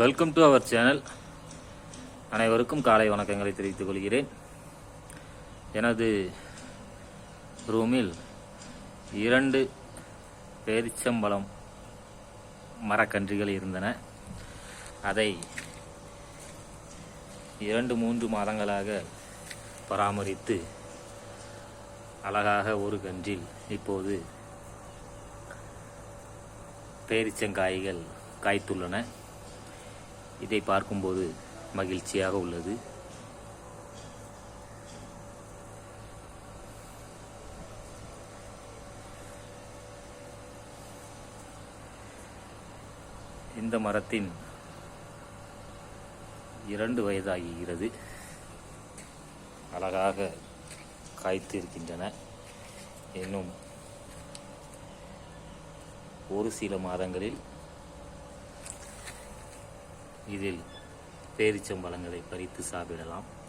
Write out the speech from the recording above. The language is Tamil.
வெல்கம் டு அவர் சேனல் அனைவருக்கும் காலை வணக்கங்களை தெரிவித்துக் கொள்கிறேன். எனது ரூமில் இரண்டு பேரிச்சம்பழம் மரக்கன்றுகள் இருந்தன. அதை இரண்டு மூன்று மாதங்களாக பராமரித்து அழகாக ஒரு கன்றில் இப்போது பேரிச்சங்காய்கள் காய்த்துள்ளன. இதை பார்க்கும்போது மகிழ்ச்சியாக உள்ளது. இந்த மரத்தின் இரண்டு வயதாகிறது அழகாக காய்த்து இருக்கின்றன இன்னும் ஒரு சில மாதங்களில் இதில் பேரிச்சம்பழங்களை பறித்து சாப்பிடலாம்.